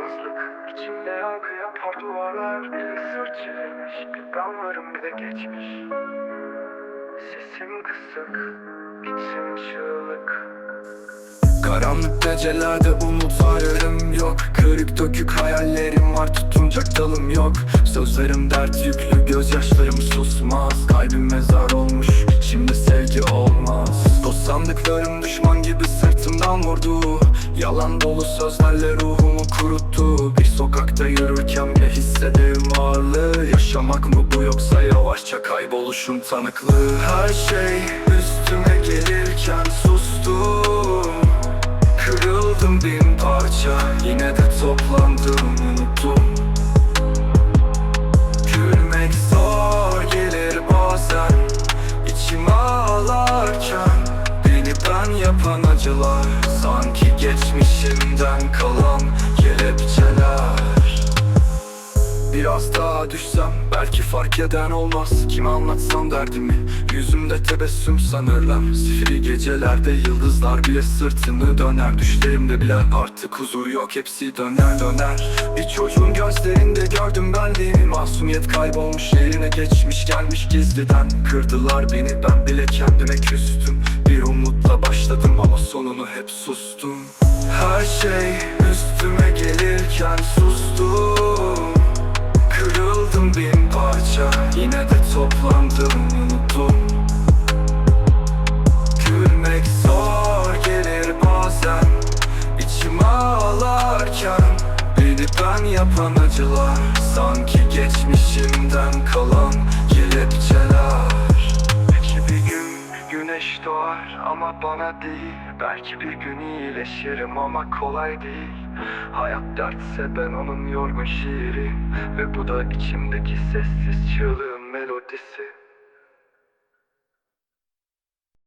yalnızlık İçimde yankı yapar duvarlar Bir sırt çivilmiş Bir ben varım bir de geçmiş. Sesim kısık İçim çığlık. Karanlık gecelerde umut ararım yok. Kırık dökük hayallerim var tutunacak dalım yok. Sözlerim dert yüklü gözyaşlarım susmaz. Kalbim mezar olmuş şimdi vurdu Yalan dolu sözlerle ruhumu kuruttu. Bir sokakta yürürken bile hissederim ağırlığı Yaşamak mı bu yoksa yavaşça kayboluşun tanıklığı? Her şey üstüme gelirken sustum. Kırıldım bin parça Yine de toplandım yapan acılar. Sanki geçmişimden kalan kelepçeler. Biraz daha düşsem belki fark eden olmaz. Kime anlatsam derdimi? Yüzümde tebessüm sanırlar Sifri gecelerde yıldızlar bile sırtını döner. Düşlerimde bile artık huzur yok hepsi döner döner. Bir çocuğun gözlerinde gördüm benliğimi. Masumiyet kaybolmuş yerine geçmiş gelmiş gizliden. Kırdılar beni ben bile kendime küstüm hep sustum. Her şey üstüme gelirken sustum. Kırıldım bin parça Yine de toplandım unuttum. Gülmek zor gelir bazen İçime ağlarken. Beni ben yapan acılar Sanki geçmişimden kalan kelepçeler doğar ama bana değil. Belki bir gün iyileşirim ama kolay değil. Hayat dertse ben onun yorgun şiiri Ve bu da içimdeki sessiz çığlığın melodisi